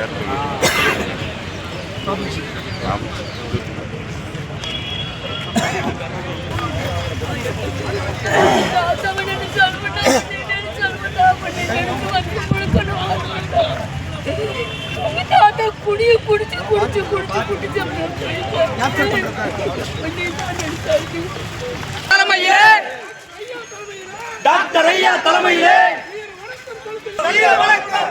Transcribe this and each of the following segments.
யார் குடிய குடிச்சு குடிச்சு குடிச்சு குடிச்சு தலைமையே டாக்டர் ஐயா தலைமையிலே வணக்கம்.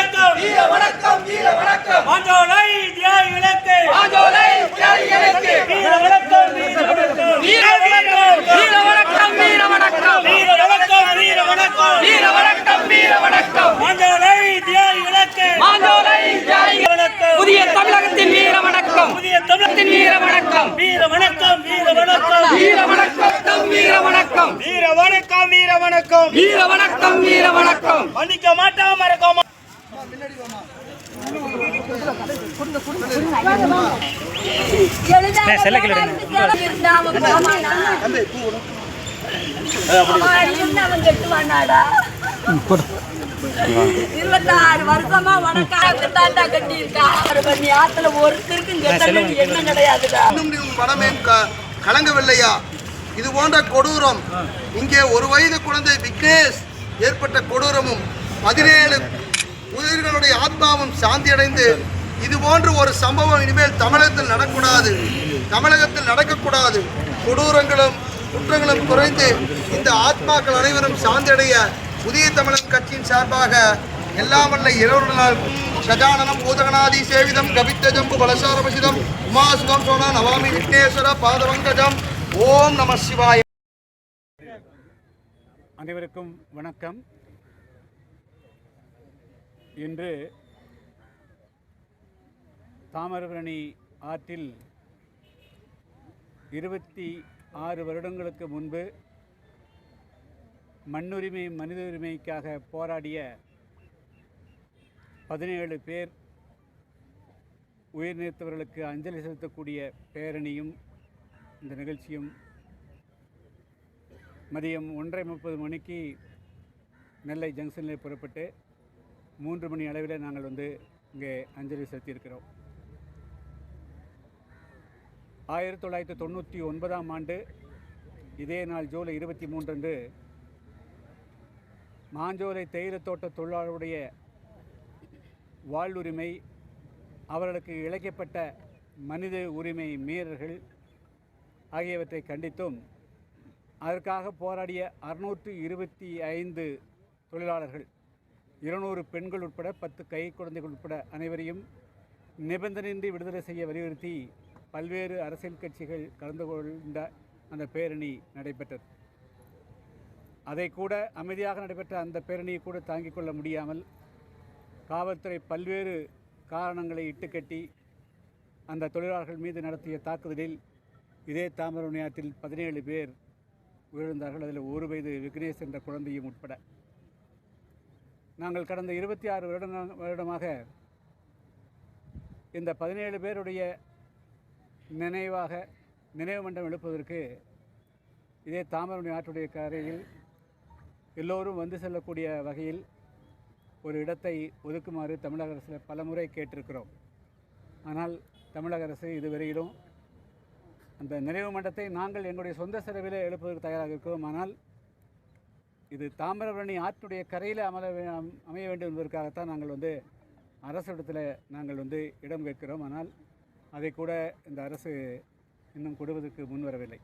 மன்னிக்க மாட்டோம் மறக்க மாட்டோம் அவன் கட்டுவானாடா? இருபத்தாறு வருஷமா வடக்காக தாண்டா கட்டி இருக்கா ஆறு பண்ணி ஆத்துல ஒருத்தருக்கும் கெட்ட என்ன கிடையாதுடா. க- கலங்கவில்லையா? இது போன்ற கொடூரம். இங்கே ஒரு வயது குழந்தை விக்னேஷ். ஏற்பட்ட கொடூரமும் பதினேழு உயிர்களுடைய ஆத்மாவும் சாந்தியடைந்து இது போன்ற ஒரு சம்பவம் இனிமேல் தமிழகத்தில் நடக்கூடாது. தமிழகத்தில் நடக்கக்கூடாது. கொடூரங்களும் குற்றங்களும் குறைந்து இந்த ஆத்மாக்கள் அனைவரும் சாந்தியடைய புதிய தமிழகம் கட்சியின் சார்பாக எல்லாம் வல்ல இரவுடனால் கஜானனம் பூதகநாதி சேவிதம் கவித்த ஜம்பு பலசாரபசிதம் உமாசுதம் சோனா நவாமி விக்னேஸ்வர பாதவங்கஜம். ஓம் நம சிவாய அனைவருக்கும் வணக்கம். இன்று தாமிரபரணி ஆற்றில் இருபத்தி ஆறு வருடங்களுக்கு முன்பு மண்ணுரிமை மனித உரிமைக்காக போராடிய பதினேழு பேர் உயிர் நீத்தவர்களுக்கு அஞ்சலி செலுத்தக்கூடிய பேரணியும் இந்த நிகழ்ச்சியும் மதியம் ஒன்றரை முப்பது மணிக்கு நெல்லை ஜங்ஷனில் புறப்பட்டு மூன்று மணி அளவில் நாங்கள் வந்து இங்கே அஞ்சலி செலுத்தியிருக்கிறோம். ஆயிரத்தி தொள்ளாயிரத்தி தொண்ணூற்றி ஒன்பதாம் ஆண்டு இதே நாள் ஜூலை இருபத்தி மூன்றன்று மாஞ்சோலை தேயிலை தோட்ட தொழிலாளருடைய வாழ்வுரிமை அவர்களுக்கு இழைக்கப்பட்ட மனித உரிமை மீறல்கள் ஆகியவற்றை கண்டித்தும் அதற்காக போராடிய அறுநூற்று இருபத்தி ஐந்து தொழிலாளர்கள் இருநூறு பெண்கள் உட்பட பத்து கை குழந்தைகள் உட்பட அனைவரையும் நிபந்தனையின்றி விடுதலை செய்ய வலியுறுத்தி பல்வேறு அரசியல் கட்சிகள் கலந்து கொண்ட அந்த பேரணி நடைபெற்றது. அதை கூட அமைதியாக நடைபெற்ற அந்த பேரணியை கூட தாங்கிக் கொள்ள முடியாமல் காவல்துறை பல்வேறு காரணங்களை இட்டுக்கட்டி அந்த தொழிலாளர்கள் மீது நடத்திய தாக்குதலில் இதே தாமர ஆற்றில் பதினேழு பேர் உயிரிழந்தார்கள். அதில் ஒரு வயது விக்னேஷ் என்ற குழந்தையும் உட்பட. நாங்கள் கடந்த இருபத்தி ஆறு வருட வருடமாக இந்த பதினேழு பேருடைய நினைவாக நினைவு மண்டபம் எழுப்பதற்கு இதே தாமிரபரணி ஆற்றுடைய கரையில் எல்லோரும் வந்து செல்லக்கூடிய வகையில் ஒரு இடத்தை ஒதுக்குமாறு தமிழக அரசில் பலமுறை கேட்டிருக்கிறோம். ஆனால் தமிழக அரசு இதுவரையிலும் அந்த நினைவு மண்டத்தை நாங்கள் எங்களுடைய சொந்த செலவில் எழுப்புவதற்கு தயாராக இருக்கிறோம். ஆனால் இது தாமிரபரணி ஆற்றுடைய கரையில் அமர அமைய வேண்டும் என்பதற்காகத்தான் நாங்கள் வந்து அரசிடத்தில் நாங்கள் வந்து இடம் கேட்கிறோம். ஆனால் அதை கூட இந்த அரசு இன்னும் கொடுவதற்கு முன்வரவில்லை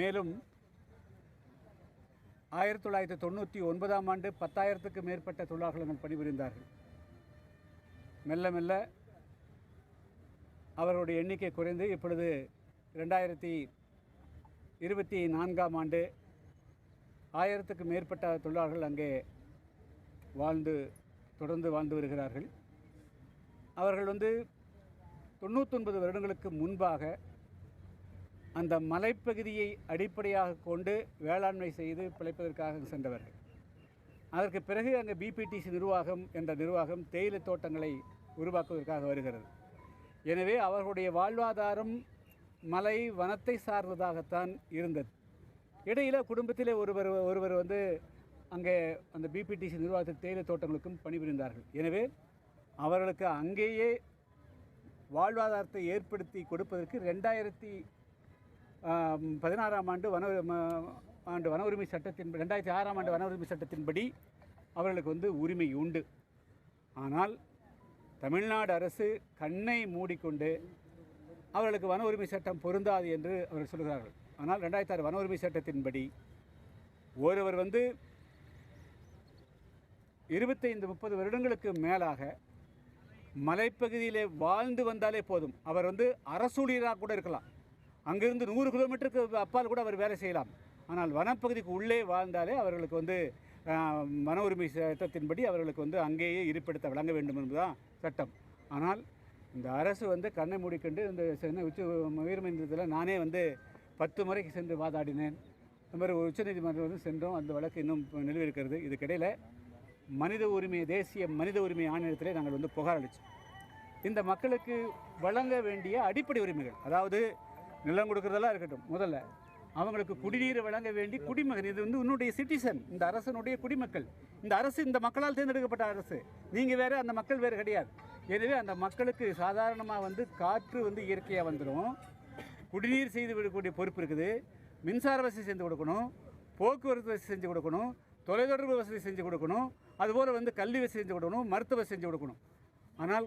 மேலும் ஆயிரத்தி தொள்ளாயிரத்தி தொண்ணூற்றி ஒன்பதாம் ஆண்டு பத்தாயிரத்துக்கு மேற்பட்ட தொழிலாளர்கள் பணிபுரிந்தார்கள். மெல்ல மெல்ல அவர்களுடைய எண்ணிக்கை குறைந்து இப்பொழுது ரெண்டாயிரத்தி இருபத்தி நான்காம் ஆண்டு ஆயிரத்துக்கு மேற்பட்ட தொழிலாளர்கள் அங்கே வாழ்ந்து தொடர்ந்து வாழ்ந்து வருகிறார்கள். அவர்கள் வந்து தொண்ணூத்தொன்பது வருடங்களுக்கு முன்பாக அந்த மலைப்பகுதியை அடிப்படையாக கொண்டு வேளாண்மை செய்து பிழைப்பதற்காக சென்றவர்கள். அதற்கு பிறகு அங்கே பிபிடிசி நிர்வாகம் என்ற நிர்வாகம் தேயிலை தோட்டங்களை உருவாக்குவதற்காக வருகிறது. எனவே அவர்களுடைய வாழ்வாதாரம் மலை வனத்தை சார்ந்ததாகத்தான் இருந்தது. இடையில் குடும்பத்திலே ஒருவர் ஒருவர் வந்து அங்கே அந்த பிபிடிசி நிர்வாகத்தில் தேயிலை தோட்டங்களுக்கும் பணிபுரிந்தார்கள். எனவே அவர்களுக்கு அங்கேயே வாழ்வாதாரத்தை ஏற்படுத்தி கொடுப்பதற்கு ரெண்டாயிரத்தி பதினாறாம் ஆண்டு வன ஆண்டு வன உரிமை சட்டத்தின் ரெண்டாயிரத்தி ஆறாம் ஆண்டு வன உரிமை சட்டத்தின்படி அவர்களுக்கு வந்து உரிமை உண்டு. ஆனால் தமிழ்நாடு அரசு கண்ணை மூடிக்கொண்டு அவர்களுக்கு வன உரிமை சட்டம் பொருந்தாது என்று அவர்கள் சொல்கிறார்கள். ஆனால் ரெண்டாயிரத்தி ஆறு வன உரிமை சட்டத்தின்படி ஒருவர் வந்து இருபத்தைந்து முப்பது வருடங்களுக்கு மேலாக மலைப்பகுதியிலே வாழ்ந்து வந்தாலே போதும். அவர் வந்து அரசூழியராக கூட இருக்கலாம். அங்கிருந்து நூறு கிலோமீட்டருக்கு அப்பால் கூட அவர் வேலை செய்யலாம். ஆனால் வனப்பகுதிக்கு உள்ளே வாழ்ந்தாலே அவர்களுக்கு வந்து வன உரிமை சட்டத்தின்படி அவர்களுக்கு வந்து அங்கேயே இருப்பிடத்தை வழங்க வேண்டும் என்பதுதான் சட்டம். ஆனால் இந்த அரசு வந்து கண்ணை மூடிக்கொண்டு இந்த சென்னை உச்ச உயர்மன்றத்தில் நானே வந்து பத்து முறைக்கு சென்று வாதாடினேன். இந்த மாதிரி உச்சநீதிமன்றம் வந்து சென்றோம். அந்த வழக்கு இன்னும் நிலவிருக்கிறது இருக்கிறது இதுக்கிடையில் மனித உரிமை தேசிய மனித உரிமை ஆணையத்திலே நாங்கள் வந்து புகார் அளித்தோம் இந்த மக்களுக்கு வழங்க வேண்டிய அடிப்படை உரிமைகள் அதாவது நிலம் கொடுக்குறதெல்லாம் இருக்கட்டும் முதல்ல அவங்களுக்கு குடிநீர் வழங்க வேண்டி குடிமகன் இது வந்து உன்னுடைய சிட்டிசன் இந்த அரசனுடைய குடிமக்கள். இந்த அரசு இந்த மக்களால் தேர்ந்தெடுக்கப்பட்ட அரசு. நீங்கள் வேறு அந்த மக்கள் வேறு கிடையாது. எனவே அந்த மக்களுக்கு சாதாரணமாக வந்து காற்று வந்து இயற்கையாக வந்துடும் குடிநீர் செய்து விடக்கூடிய பொறுப்பு இருக்குது. மின்சார வசதி செஞ்சு கொடுக்கணும். போக்குவரத்து வசதி செஞ்சு கொடுக்கணும். தொலைத்தொடர்பு வசதி செஞ்சு கொடுக்கணும். அதுபோல் வந்து கல்வி வசதி செஞ்சு கொடுக்கணும். மருத்துவ செஞ்சு கொடுக்கணும். ஆனால்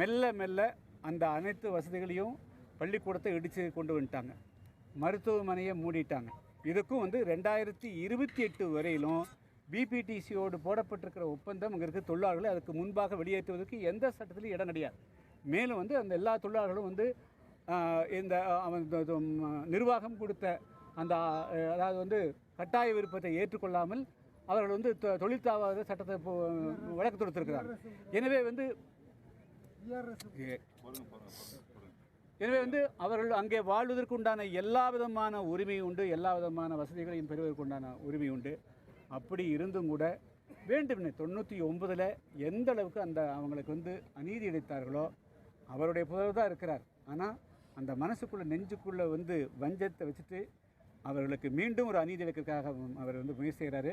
மெல்ல மெல்ல அந்த அனைத்து வசதிகளையும் பள்ளிக்கூடத்தை இடித்து கொண்டு வந்துட்டாங்க. மருத்துவமனையை மூடிட்டாங்க. இதுக்கும் வந்து ரெண்டாயிரத்தி இருபத்தி எட்டு வரையிலும் பிபிடிசியோடு போடப்பட்டிருக்கிற ஒப்பந்தம் அங்கே இருக்க. தொழிலாளர்களை அதுக்கு முன்பாக வெளியேற்றுவதற்கு எந்த சட்டத்திலும் இடம் கிடையாது. மேலும் வந்து அந்த எல்லா தொழிலாளர்களும் வந்து இந்த அவன் இது, நிர்வாகம் கொடுத்த அந்த அதாவது வந்து கட்டாய விருப்பத்தை ஏற்றுக்கொள்ளாமல் அவர்கள் வந்து தொ- தொழிற்சாவாத சட்டத்தை வழக்கு தொடுத்திருக்கிறார் எனவே வந்து எனவே வந்து அவர்கள் அங்கே வாழ்வதற்கு உண்டான எல்லா விதமான உரிமை உண்டு எல்லா விதமான வசதிகளையும் பெறுவதற்கு உண்டான உரிமை உண்டு. அப்படி இருந்தும் கூட வேண்டுமெனே தொண்ணூற்றி ஒன்பதில் எந்த அளவுக்கு அந்த அவங்களுக்கு வந்து அநீதி இழைத்தார்களோ அவருடைய புதல்வர் தான் இருக்கிறார். ஆனால் அந்த மனசுக்குள்ளே நெஞ்சுக்குள்ளே வந்து வஞ்சத்தை வச்சுட்டு அவர்களுக்கு மீண்டும் ஒரு அநீதி இழைக்கிறதுக்காக அவர் வந்து முயற்சி செய்கிறாரு.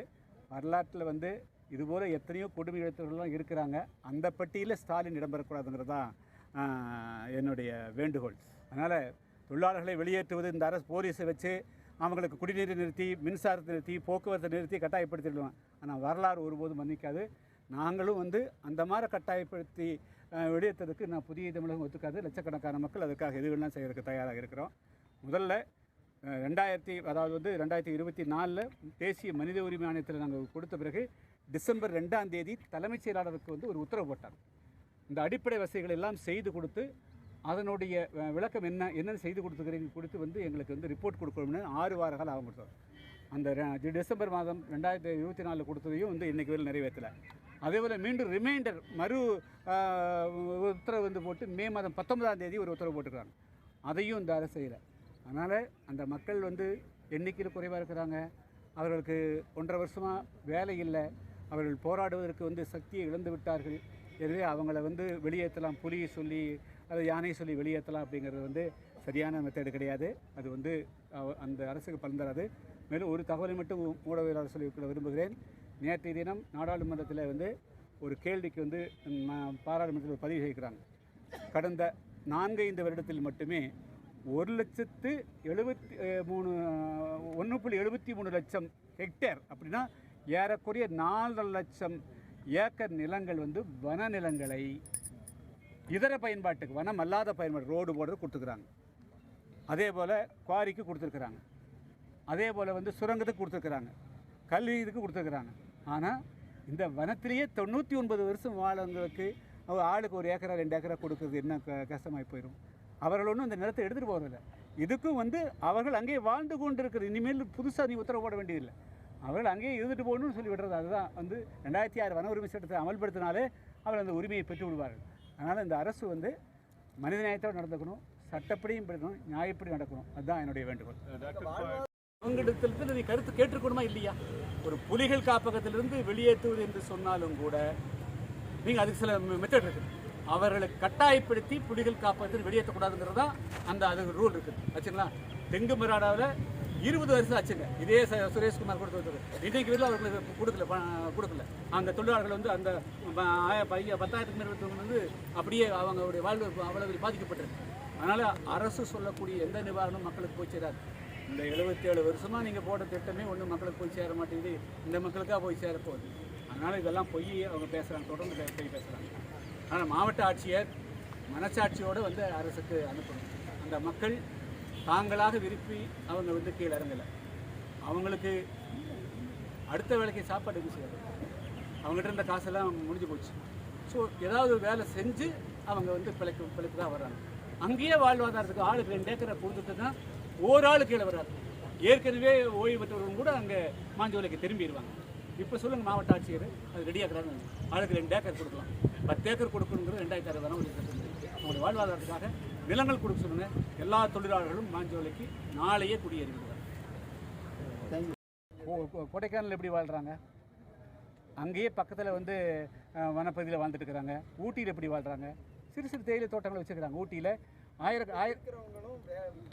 வரலாற்றில் வந்து இதுபோல் எத்தனையோ கொடுமை இழைத்தவர்கள்லாம் இருக்கிறாங்க. அந்த பட்டியலில் ஸ்டாலின் இடம்பெறக்கூடாதுங்கிறது தான் என்னுடைய வேண்டுகோள். அதனால் தொழிலாளர்களை வெளியேற்றுவது இந்த அரசு போலீஸை வச்சு அவங்களுக்கு குடிநீரை நிறுத்தி மின்சாரத்தை நிறுத்தி போக்குவரத்தை நிறுத்தி கட்டாயப்படுத்திடுவான் ஆனால் வரலாறு ஒருபோதும் மன்னிக்காது. நாங்களும் வந்து அந்த மாதிரி கட்டாயப்படுத்தி வெளியேற்றதுக்கு நான் புதிய தமிழகம் ஒத்துக்காது. லட்சக்கணக்கான மக்கள் அதுக்காக எதுவெல்லாம் செய்யறதுக்கு தயாராக இருக்கிறோம். முதல்ல ரெண்டாயிரத்தி அதாவது வந்து ரெண்டாயிரத்தி இருபத்தி நாலில் தேசிய மனித உரிமை ஆணையத்தில் நாங்கள் கொடுத்த பிறகு டிசம்பர் ரெண்டாம் தேதி தலைமைச் செயலாளருக்கு வந்து ஒரு உத்தரவு போட்டார் இந்த அடிப்படை வசதிகள் எல்லாம் செய்து கொடுத்து அதனுடைய விளக்கம் என்ன என்னென்ன செய்து கொடுத்துக்கிறீங்க கொடுத்து வந்து எங்களுக்கு வந்து ரிப்போர்ட் கொடுக்கணும்னு ஆறு வார காலம் ஆகும் அந்த டிசம்பர் மாதம் ரெண்டாயிரத்தி இருபத்தி நாலில் கொடுத்ததையும் வந்து இன்றைக்கு வரையில் நிறைவேற்றலை. அதே போல் மீண்டும் ரிமைண்டர் மறு உத்தரவு வந்து போட்டு மே மாதம் பத்தொன்பதாம் தேதி ஒரு உத்தரவு போட்டுருக்காங்க அதையும் இந்த அரசு செய்யலை. அதனால் அந்த மக்கள் வந்து எண்ணிக்கையில் குறைவாக இருக்கிறாங்க. அவர்களுக்கு ஒன்றரை வருஷமாக வேலை இல்லை. அவர்கள் போராடுவதற்கு வந்து சக்தியை இழந்து விட்டார்கள். எனவே அவங்கள வந்து வெளியேற்றலாம். புலியை சொல்லி அதை யானையை சொல்லி வெளியேற்றலாம் அப்படிங்கிறது வந்து சரியான மெத்தேடு கிடையாது. அது வந்து அந்த அரசுக்கு பலன் தராது மேலும் ஒரு தகவலை மட்டும் ஊடகவியலாளர் சொல்லிக்கொள்ள விரும்புகிறேன். நேற்றைய தினம் நாடாளுமன்றத்தில் வந்து ஒரு கேள்விக்கு வந்து பாராளுமன்றத்தில் பதிவு செய்கிறாங்க. கடந்த நான்கைந்து வருடத்தில் மட்டுமே ஒரு லட்சத்து எழுபத்தி மூணு ஒன்று புள்ளி எழுபத்தி மூணு லட்சம் ஹெக்டேர் அப்படின்னா ஏறக்குறைய நாலரை லட்சம் ஏக்கர் நிலங்கள் வந்து வன நிலங்களை இதர பயன்பாட்டுக்கு வனம் அல்லாத பயன்பாடு ரோடு போடுறது கொடுத்துருக்குறாங்க அதே போல் குவாரிக்கு கொடுத்துருக்குறாங்க. அதே போல் வந்து சுரங்கத்துக்கு கொடுத்துருக்குறாங்க. கல்வி இதுக்கு கொடுத்துருக்குறாங்க. ஆனால் இந்த வனத்திலேயே தொண்ணூற்றி ஒன்பது வருஷம் வாழவங்களுக்கு ஆளுக்கு ஒரு ஏக்கரா ரெண்டு ஏக்கரா கொடுக்குறது என்ன க கஷ்டமாகி போயிடும் அவர்கள் ஒன்றும் இந்த நிலத்தை எடுத்துகிட்டு போகிறதில்ல இதுக்கும் வந்து அவர்கள் அங்கேயே வாழ்ந்து கொண்டு இனிமேல் புதுசாக நீ உத்தரவு போட வேண்டியதில்லை. அவர்கள் அங்கேயே இருந்துட்டு போகணும்னு சொல்லி விடுறது அதுதான். வந்து ரெண்டாயிரத்தி ஆறு வன உரிமை சட்டத்தை அமல்படுத்தினாலே அவர்கள் அந்த உரிமையை பெற்று விடுவார்கள் அதனால் இந்த அரசு வந்து மனித நியாயத்தோடு நடந்துக்கணும் சட்டப்படியும் படிக்கணும் நியாயப்படி நடக்கணும். அதுதான் என்னுடைய வேண்டுகோள். அவங்களிடத்திலிருந்து நீ கருத்து கேட்டிருக்கணுமா இல்லையா? ஒரு புலிகள் காப்பகத்திலிருந்து வெளியேற்றுவது என்று சொன்னாலும் கூட நீங்கள் அதுக்கு சில மெத்தட் இருக்குது அவர்களை கட்டாயப்படுத்தி புலிகள் காப்பகத்தில் வெளியேற்றக்கூடாதுங்கிறது தான் அந்த அது ரூல் இருக்குது வச்சுங்களா தெங்கு மராடாவில் இருபது வருஷம் ஆச்சுங்க. இதே சுரேஷ்குமார் கொடுத்தது இன்னைக்கு வரையில் அவர்களுக்கு கொடுக்கல கொடுக்கல. அந்த தொழிலாளர்கள் வந்து அந்த பைய- பத்தாயிரத்துக்கு மேற்பட்டவங்க வந்து அப்படியே அவங்களுடைய வாழ்வு அவ்வளவு பாதிக்கப்பட்டிருக்கு. அதனால் அரசு சொல்லக்கூடிய எந்த நிவாரணம் மக்களுக்கு போய் சேராது. இந்த எழுபத்தி ஏழு வருஷமாக நீங்கள் போட்ட திட்டமே ஒன்றும் மக்களுக்கு போய் சேர மாட்டேங்குது. இந்த மக்களுக்காக போய் சேர போகுது. அதனால் இதெல்லாம் பொய் அவங்க பேசுகிறாங்க தொடர்ந்து போய் பேசுகிறாங்க ஆனால் மாவட்ட ஆட்சியர் மனசாட்சியோடு வந்து அரசுக்கு அனுப்பணும். அந்த மக்கள் தாங்களாக விருப்பி அவங்க வந்து கீழே இறங்கலை. அவங்களுக்கு அடுத்த வேலைக்கு சாப்பாடு எதுவும் செய்யாது அவங்ககிட்ட இருந்த காசெல்லாம் முடிஞ்சு போச்சு. ஸோ ஏதாவது வேலை செஞ்சு அவங்க வந்து பிழைக்க பிழைப்பு தான் வர்றாங்க. அங்கேயே வாழ்வாதாரத்துக்கு ஆளுக்கு ரெண்டு ஏக்கரை கொடுத்துட்டு தான் ஒரு ஆள் கீழே வராது ஏற்கனவே ஓய்வு பெற்றவர்களும் கூட அங்கே மாஞ்சோலைக்கு திரும்பிடுவாங்க. இப்போ சொல்லுங்கள் மாவட்ட ஆட்சியர் அது ரெடியாக்குறாங்க ஆளுக்கு ரெண்டு ஏக்கர் கொடுக்கலாம். பத்து ஏக்கர் கொடுக்கணுங்கிறது ரெண்டாயிரத்தி அறுபது ஒரு அவங்களுடைய வாழ்வாதாரத்துக்காக நிலங்கள் கொடுக்க சொல்லுங்க எல்லா தொழிலாளர்களும் மாஞ்சோலைக்கு நாளையே குடியேறிவிடுவாங்க கொ- கொ- கொடைக்கானல் எப்படி வாழ்கிறாங்க அங்கேயே பக்கத்தில் வந்து வனப்பகுதியில் வாழ்ந்துட்டு இருக்கிறாங்க ஊட்டியில் எப்படி வாழ்கிறாங்க சிறு சிறு தேயிலை தோட்டங்கள் வச்சுருக்காங்க ஊட்டியில். ஆயிரம் ஆயிரம்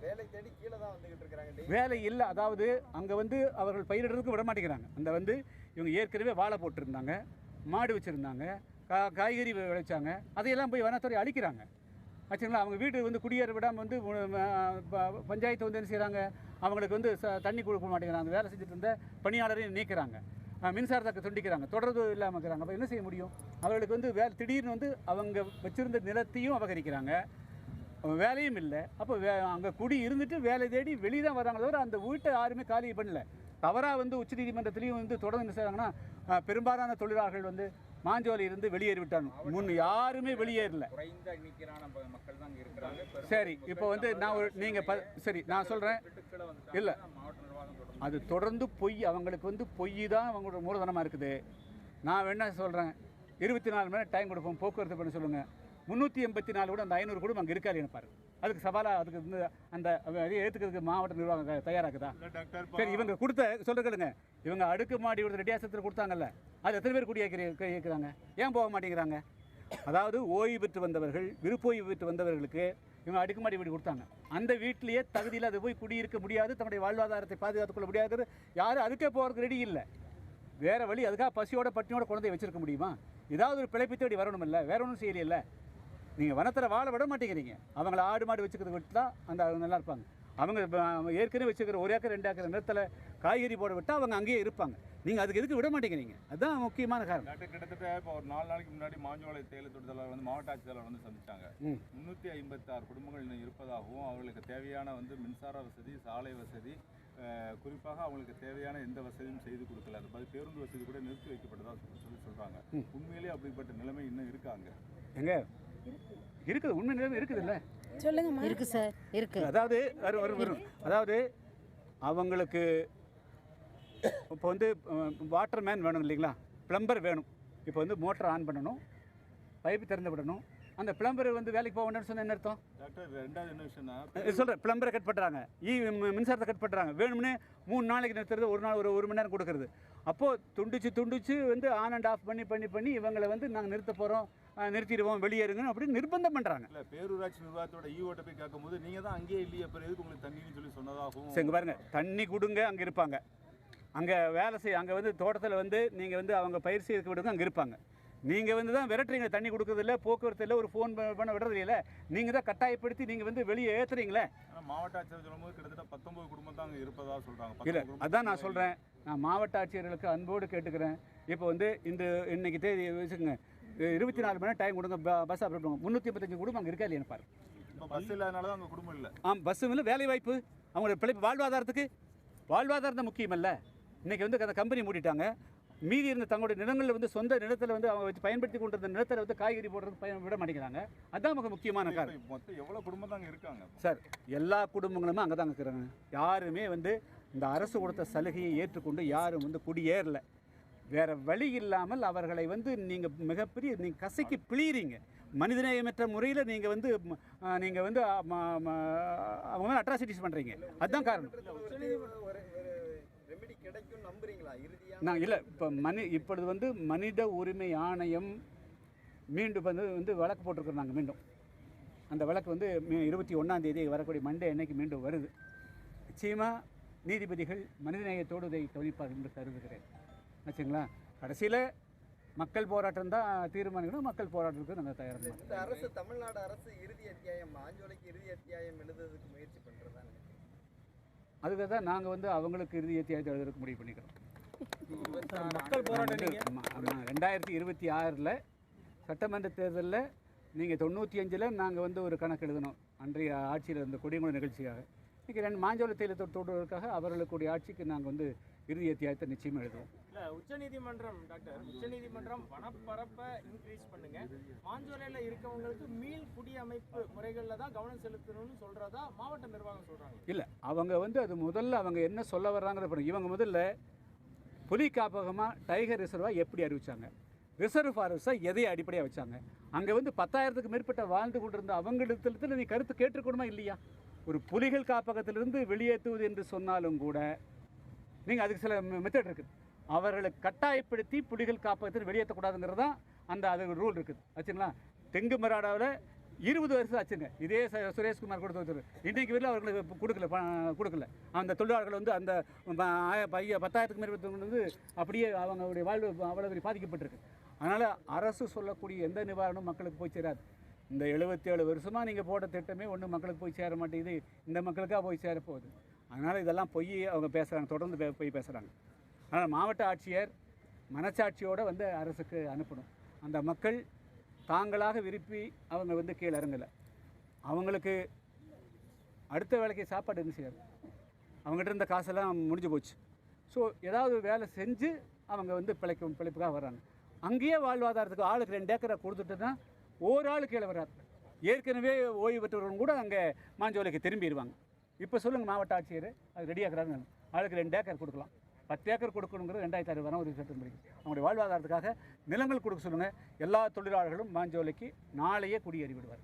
வேலை தேடி கீழே தான் வந்துகிட்டு இருக்கிறாங்க வேலை இல்லை அதாவது அங்கே வந்து அவர்கள் பயிரிடுறதுக்கு விட மாட்டேங்கிறாங்க. அந்த வந்து இவங்க ஏற்கனவே வாழை போட்டிருந்தாங்க மாடு வச்சுருந்தாங்க கா காய்கறி விளைச்சாங்க அதையெல்லாம் போய் வனத்துறை அழிக்கிறாங்க. ஆச்சுங்களா அவங்க வீட்டுக்கு வந்து குடியேற விடாமல் வந்து ப- பஞ்சாயத்து வந்து என்ன செய்கிறாங்க அவங்களுக்கு வந்து ச தண்ணி கொடுக்க மாட்டேங்கிறாங்க. வேலை செஞ்சுட்டு இருந்த பணியாளரையும் நீக்கிறாங்க. மின்சாரத்தை துண்டிக்கிறாங்க. தொடர்பு இல்லாமல் இருக்கிறாங்க. அப்போ என்ன செய்ய முடியும்? அவர்களுக்கு வந்து வே திடீர்னு வந்து அவங்க வச்சுருந்த நிலத்தையும் அபகரிக்கிறாங்க. வேலையும் இல்லை. அப்போ வே அங்கே குடி இருந்துட்டு வேலை தேடி வெளியே தான் வராங்க தவிர அந்த வீட்டை யாருமே காலி பண்ணல. தவறாக வந்து உச்சநீதிமன்றத்திலையும் வந்து தொடர்ந்து என்ன செய்கிறாங்கன்னா பெரும்பாலான தொழிலாளர்கள் வந்து மாஞ்சோலை இருந்து வெளியேறி விட்டாங்க முன் யாருமே வெளியேறல. சரி இப்போ வந்து நான் ஒரு நீங்கள் சரி நான் சொல்கிறேன் இல்லை. அது தொடர்ந்து பொய் அவங்களுக்கு வந்து பொய் தான் அவங்களோட மூலதனமாக இருக்குது. நான் வேணா சொல்கிறேன் இருபத்தி நாலு மணி நேரம் டைம் கொடுப்போம். போக்குவரத்து பண்ண சொல்லுங்கள் முந்நூற்றி எண்பத்தி நாலு கூட அந்த ஐநூறு குடும்பம் அங்கே இருக்காது நினைப்பாரு அதுக்கு சவாலாக அதுக்கு வந்து அந்த அதை ஏற்றுக்கிறதுக்கு மாவட்ட நிர்வாகம் தயாராகுதா? சரி இவங்க கொடுத்த சொல்லுங்க இவங்க அடுக்குமாடி ஒரு ரெடியாசத்தில் கொடுத்தாங்கல்ல அது எத்தனை பேர் குடியேற்கிற ஏன் போக மாட்டேங்கிறாங்க? அதாவது ஓய்வு பெற்று வந்தவர்கள் விருப்போய்வு பெற்று வந்தவர்களுக்கு இவங்க அடுக்குமாடி வீடு கொடுத்தாங்க. அந்த வீட்டிலேயே தகுதியில் அது போய் குடியிருக்க முடியாது தன்னுடைய வாழ்வாதாரத்தை பாதுகாத்துக் கொள்ள முடியாது யாரும் அதுக்கே போகிறதுக்கு ரெடி இல்லை. வேற வழி அதுக்காக பசியோட பட்டினியோட குழந்தைய வச்சிருக்க முடியுமா? ஏதாவது ஒரு பிழைப்பு தேடி வரணும் இல்லை வேற ஒன்றும் செய்யலையில்ல. நீங்கள் வனத்தில் வாழ விட மாட்டேங்கிறீங்க. அவங்கள ஆடு மாடு வச்சுக்கிறது விட்டு தான் அந்த நல்லா இருப்பாங்க. அவங்க ஏற்கனவே வச்சுக்கிற ஒரு ஏக்கர் ரெண்டு ஏக்கர் நிலத்தில் காய்கறி போட விட்டால் அவங்க அங்கேயே இருப்பாங்க. நீங்கள் அதுக்கு எதுக்கு விட மாட்டேங்கிறீங்க? அதுதான் முக்கியமான காரணம். டாக்டர் கிட்டத்தட்ட இப்போ ஒரு நாலு நாளைக்கு முன்னாடி மாஞ்சோலை தேயிலை தொழிலாளர் வந்து மாவட்ட ஆட்சியாளர் வந்து சந்திச்சாங்க. ம். முன்னூற்றி ஐம்பத்தாறு குடும்பங்கள் இன்னும் இருப்பதாகவும் அவர்களுக்கு தேவையான வந்து மின்சார வசதி சாலை வசதி குறிப்பாக அவங்களுக்கு தேவையான எந்த வசதியும் செய்து கொடுக்கல. அது மாதிரி பேருந்து வசதி கூட நிறுத்தி வைக்கப்பட்டதா சொல்லி சொல்றாங்க. உண்மையிலேயே அப்படிப்பட்ட நிலைமை இன்னும் இருக்காங்க. எங்க? இருக்குது உண்மை நிலைமை இருக்குதுல்ல? சொல்லுங்கம்மா. இருக்கு சார் இருக்கு. அதாவது வரும் வரும் வரும். அதாவது அவங்களுக்கு இப்போ வந்து வாட்டர் மேன் வேணும் இல்லைங்களா? ப்ளம்பர் வேணும். இப்போ வந்து மோட்டர் ஆன் பண்ணணும். பைப்பு திறந்து விடணும். அந்த பிளம்பர் வந்து வேலைக்கு போக சொன்ன என்ன அர்த்தம்? டாக்டர் ரெண்டாவது என்ன விஷயம்னா சொல்கிறேன் பிளம்பரை கட் பண்ணுறாங்க ஈ மி- மின்சாரத்தை கட் பண்ணுறாங்க வேணும்னே மூணு நாளைக்கு நிறுத்துறது ஒரு நாள் ஒரு ஒரு மணி நேரம் கொடுக்கறது. அப்போது துண்டிச்சு துண்டிச்சு வந்து ஆன் அண்ட் ஆஃப் பண்ணி பண்ணி பண்ணி இவங்களை வந்து நாங்கள் நிறுத்த போகிறோம் நிறுத்திடுவோம் வெளியேறுங்கன்னு அப்படின்னு நிர்பந்தம் பண்ணுறாங்க இல்ல பேரூராட்சி நிர்வாகத்தோட ஈவோட்ட போய் கேட்கும்போது நீங்க தான் அங்கேயே இல்லையே அப்புறம் எதுக்கு உங்களுக்கு தண்ணின்னு சொல்லி சொன்னதாகவும் சரி இங்க பாருங்க. தண்ணி கொடுங்க அங்கே இருப்பாங்க. அங்கே வேலை செய்ய அங்கே வந்து தோட்டத்தில் வந்து நீங்கள் வந்து அவங்க பயிர் செய்ய விடுங்க அங்கே இருப்பாங்க. நீங்கள் வந்து தான் விரட்டுறீங்க தண்ணி கொடுக்கறதில்ல போக்குவரத்து இல்லை ஒரு ஃபோன் பண்ண விடுறது இல்லை. நீங்கள் தான் கட்டாயப்படுத்தி நீங்கள் வந்து வெளியே ஏற்றுறீங்களே மாவட்ட ஆட்சியர் சொல்லும்போது கிட்டத்தட்ட பத்தொன்பது குடும்பம் தான் அங்க இருப்பதா சொல்றாங்க. இல்லை 19 குடும்பம் அதான் நான் சொல்கிறேன் நான் மாவட்ட ஆட்சியர்களுக்கு அன்போடு கேட்டுக்கிறேன். இப்போ வந்து இந்த இன்னைக்கு தேதி வச்சுக்கோங்க இருபத்தி நாலு மணி நேரம் டைம் கொடுங்க பஸ் பண்ணுங்க முந்நூற்றி முப்பத்தஞ்சு குடும்பம் அங்கே இருக்கா இல்லையா பாரு. பஸ் இல்லாதனால தான் அங்க குடும்பம் இல்ல. ஆம் பஸ்ஸும் இல்லை வேலை வாய்ப்பு. அவங்களுடைய பிழைப்பு வாழ்வாதாரத்துக்கு. வாழ்வாதாரம் தான் முக்கியமல்ல. இன்னைக்கு வந்து அந்த கம்பெனி மூடிட்டாங்க. மீதி இருந்த தங்களுடைய நிலங்களில் வந்து சொந்த நிலத்தில் வந்து அவங்க வச்சு பயன்படுத்தி கொண்டிருந்த நிலத்தில் வந்து காய்கறி போடுறது பயன் விட மாட்டேங்கிறாங்க. அதுதான் மிக முக்கியமான காரணம். மொத்தம் எவ்வளவு குடும்பம் தான் அங்க இருக்காங்க சார் எல்லா குடும்பங்களுமே அங்கே தான் இருக்கிறாங்க. யாருமே வந்து இந்த அரசு கொடுத்த சலுகையை ஏற்றுக்கொண்டு யாரும் வந்து குடியேறல. வேற வழி இல்லாமல் அவர்களை வந்து நீங்கள் மிகப்பெரிய நீங்கள் கசக்கி பிழியிறீங்க. மனிதநேயமற்ற முறையில் நீங்கள் வந்து நீங்கள் வந்து அவங்க மேலே அட்ராசிட்டிஸ் பண்ணுறீங்க அதுதான் காரணம். நம்புறீங்களா? நான் இல்லை இப்போ மனி இப்பொழுது வந்து மனித உரிமை ஆணையம் மீண்டும் வந்து வந்து வழக்கு போட்டிருக்கிறாங்க மீண்டும். அந்த வழக்கு வந்து இருபத்தி ஒன்றாம் தேதி வரக்கூடிய மண்டே அன்னைக்கு மீண்டும் வருது. நிச்சயமாக நீதிபதிகள் மனிதநேயத்தோடு இதை கவனிப்பார்கள் என்று கருதுகிறேன். ஆச்சுங்களா? கடைசியில் மக்கள் போராட்டம் தான் தீர்மானிக்கணும் மக்கள் போராட்டத்துக்கு நாங்கள் தயாராக இந்த அரசு தமிழ்நாடு அரசு இறுதி அத்தியாயம் மாஞ்சோலைக்கு இறுதி அத்தியாயம் எழுதுறதுக்கு முயற்சி பண்றதா நினைக்கிறேன் அதுக்கு தான் நாங்கள் வந்து அவங்களுக்கு இறுதி அத்தியாயத்தை எழுதுறதுக்கு முடிவு பண்ணிக்கிறோம். மக்கள் போராட்டம். ரெண்டாயிரத்தி இருபத்தி ஆறில் சட்டமன்ற தேர்தலில் நீங்கள் தொண்ணூற்றி அஞ்சில் நாங்கள் வந்து ஒரு கணக்கு எழுதணும். அன்றைய ஆட்சியில் இருந்த கொடியங்குளம் நிகழ்ச்சியாக. இன்றைக்கி ரெண்டு மாஞ்சோள தேயிலை தோடுவதற்காக அவர்களுடைய ஆட்சிக்கு நாங்கள் வந்து இறுதி அத்தியாயத்தை நிச்சயமாக எழுதுவோம். இல்லை உச்சநீதிமன்றம் டாக்டர் உச்சநீதிமன்றம் வனப்பரப்பை இன்க்ரீஸ் பண்ணுங்க. மாஞ்சோலையில் இருக்கவங்களுக்கு மீள் குடியமைப்பு முறைகளில் தான் கவனம் செலுத்தணும்னு சொல்கிறதா மாவட்ட நிர்வாகம் சொல்கிறாங்க இல்லை அவங்க வந்து அது முதல்ல அவங்க என்ன சொல்ல வர்றாங்கிற இவங்க முதல்ல புலி காப்பகமாக டைகர் ரிசர்வாக எப்படி அறிவிச்சாங்க? ரிசர்வ் ஃபாரஸ்ட்டாக எதை அடிப்படையாக வச்சாங்க? அங்கே வந்து பத்தாயிரத்துக்கு மேற்பட்ட வாழ்ந்து கொண்டிருந்த அவங்களிடத்துல நீ கருத்து கேட்டுருக்கணுமா இல்லையா? ஒரு புலிகள் காப்பகத்திலிருந்து வெளியேற்றுவது என்று சொன்னாலும் கூட நீங்கள் அதுக்கு சில மெத்தட் இருக்குது அவர்களை கட்டாயப்படுத்தி புலிகள் காப்பகத்தில் வெளியேற்றக்கூடாதுங்கிறது தான் அந்த அது ரூல் இருக்குது. ஆச்சுங்களா? தெங்கு மராடாவில் இருபது வருஷம் ஆச்சுங்க. இதே சுரேஷ்குமார் கொடுத்து வச்சுரு இன்றைக்கு வரையிலும் அவர்களுக்கு கொடுக்கல ப- கொடுக்கல. அந்த தொழிலாளர்கள் வந்து அந்த ப- பைய பத்தாயிரத்துக்கு மேற்பட்டவங்க வந்து அப்படியே அவங்களுடைய வாழ்வு அவ்வளோ பெரிய பாதிக்கப்பட்டிருக்கு. அதனால் அரசு சொல்லக்கூடிய எந்த நிவாரணமும் மக்களுக்கு போய் சேராது. இந்த 77 வருஷமாக நீங்கள் போட்ட திட்டமே ஒன்றும் மக்களுக்கு போய் சேர மாட்டேங்குது. இந்த மக்களுக்காக போய் சேர போகுது. அதனால் இதெல்லாம் பொய் அவங்க பேசுகிறாங்க தொடர்ந்து பே- பொய் பேசுகிறாங்க அதனால் மாவட்ட ஆட்சியர் மனச்சாட்சியோடு வந்து அரசுக்கு அனுப்பணும். அந்த மக்கள் தாங்களாக விருப்பி அவங்க வந்து கீழே இறங்கலை. அவங்களுக்கு அடுத்த வேலைக்கு சாப்பாடு என்ன செய்யாது அவங்ககிட்ட இருந்த காசெல்லாம் முடிஞ்சு போச்சு. ஸோ ஏதாவது வேலை செஞ்சு அவங்க வந்து பிழைக்கும் பிழைப்புக்காக வர்றாங்க. அங்கேயே வாழ்வாதாரத்துக்கு ஆளுக்கு ரெண்டு ஏக்கரை கொடுத்துட்டுன்னா ஒரு ஆள் கீழே வராது. ஏற்கனவே ஓய்வு பெற்றவர்களும் கூட அங்கே மாஞ்சோலைக்கு திரும்பிடுவாங்க. இப்போ சொல்லுங்கள் மாவட்ட ஆட்சியர் அது ரெடியாகிறாங்க ஆளுக்கு ரெண்டு ஏக்கர் கொடுக்கலாம். பத்து ஏக்கர் கொடுக்கணுங்கிறது ரெண்டாயிரத்தி ஆறு ஒரு சட்டம் படி அவங்களுடைய வாழ்வாதாரத்துக்காக நிலங்கள் கொடுக்க சொல்லுங்கள் எல்லா தொழிலாளர்களும் மாஞ்சோலைக்கு நாளையே குடியேறி விடுவார்